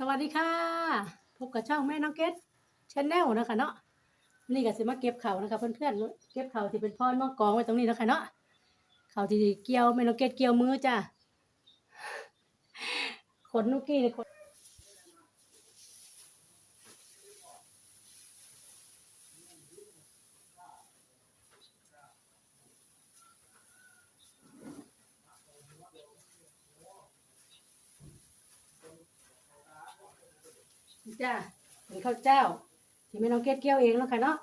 สวัสดีค่ะพบกับช่องแม่น้องเกดชแนลนะคะเนาะวันนี่ก็สิมาเก็บเขานะคะเพื่อนๆเก็บเข่าที่เป็นพ่อมากองไว้ตรงนี้นะคะเนาะเข่าที่เกี่ยวแม่น้องเกดเกี่ยวมือจ้ะขนนุกกี้เลยขน จ้าเป็นข้าวเจ้า ที่แม่น้องเกดเกี่ยวเองแล้วค่ะเนาะ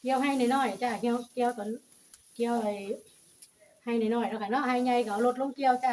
เกี่ยวให้น้อยๆจ้าเกี่ยวเกี่ยวตอนเกี่ยวไอ้ให้น้อยๆแล้วค่ะเนาะให้ใหญ่ก็เอารถลงเกี่ยวจ้า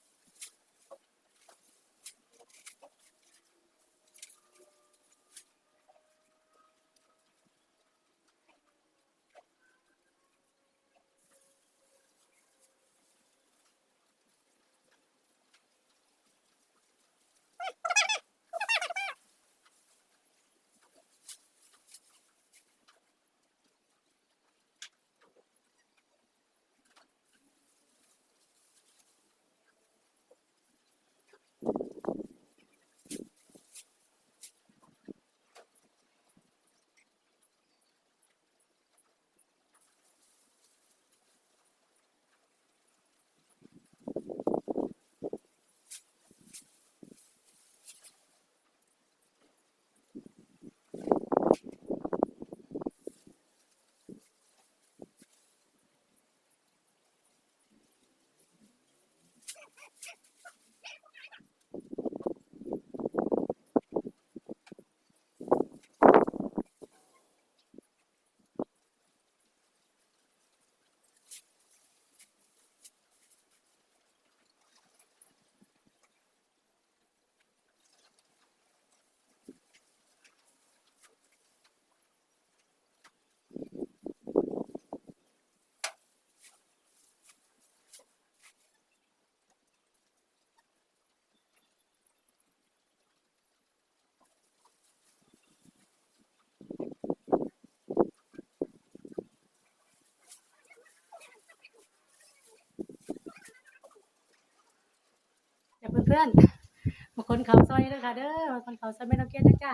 พื่อนๆมาคนเขาซอยเลยค่ะเด้อมาคนเขาซอยไม่ต้องเกดนะจ้ะ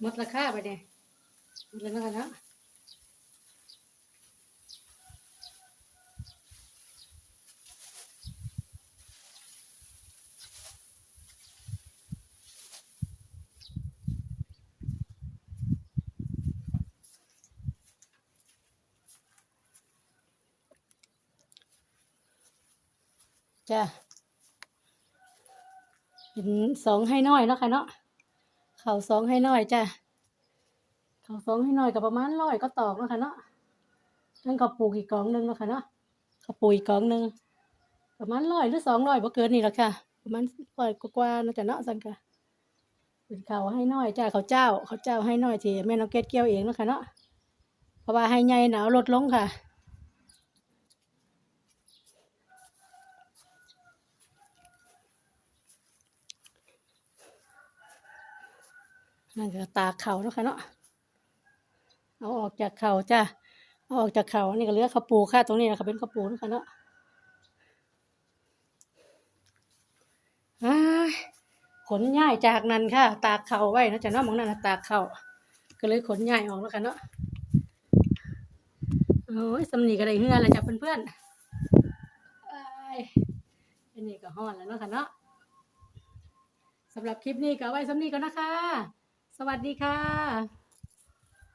หมดราคาไปเนี่ยหมดแล้วนะคะเนะจ้ะเป็นสองให้น้อยเนาะค่ะเนาะ เข่าสองให้น้อยจ้ะเข่าสองให้น้อยกับประมาณร้อยก็ตอกนะค่ะเนาะนั่นก็ปลูกอีกกองหนึ่งนะค่ะเนาะเขาปลูกอีกกองหนึ่งประมาณร้อยหรือสองร้อยบ่เกินนี่แหละค่ะ ประมาณร้อยกว่าๆนะจ้ะเนาะสันค่ะเป็นเขาให้น้อยจ้ะเขาเจ้าเขาเจ้าให้น้อยทีแม่น้องเกดเกี่ยวเองนะคะเนาะเพราะว่าให้ใหญ่หนาวลดลงค่ะ นั่นก็ตาเขาเนาะค่ะเนาะเอาออกจากเข่าจ้ะเอาออกจากเข่าอันนี้ก็เหลือเขาวปูค่ะตรงนี้นะคะเป็นเขาวปูนะคะเนาะขนย้ายจากนั้นค่ะ ตาเข่าไว้นะจ้ะเนาะมองนั่นนะตาเข่าก็เลยขนย้ายออกแล้วกันเนาะโอ้ยสำนีก็ได้เฮือนแล้วจ้ะเพื่อนๆอันนี้ก็ฮ้อนแล้วเนาะค่ะเนาะสำหรับคลิปนี้ก็ไว้สำนีก่อนนะคะ สวัสดีค่ะ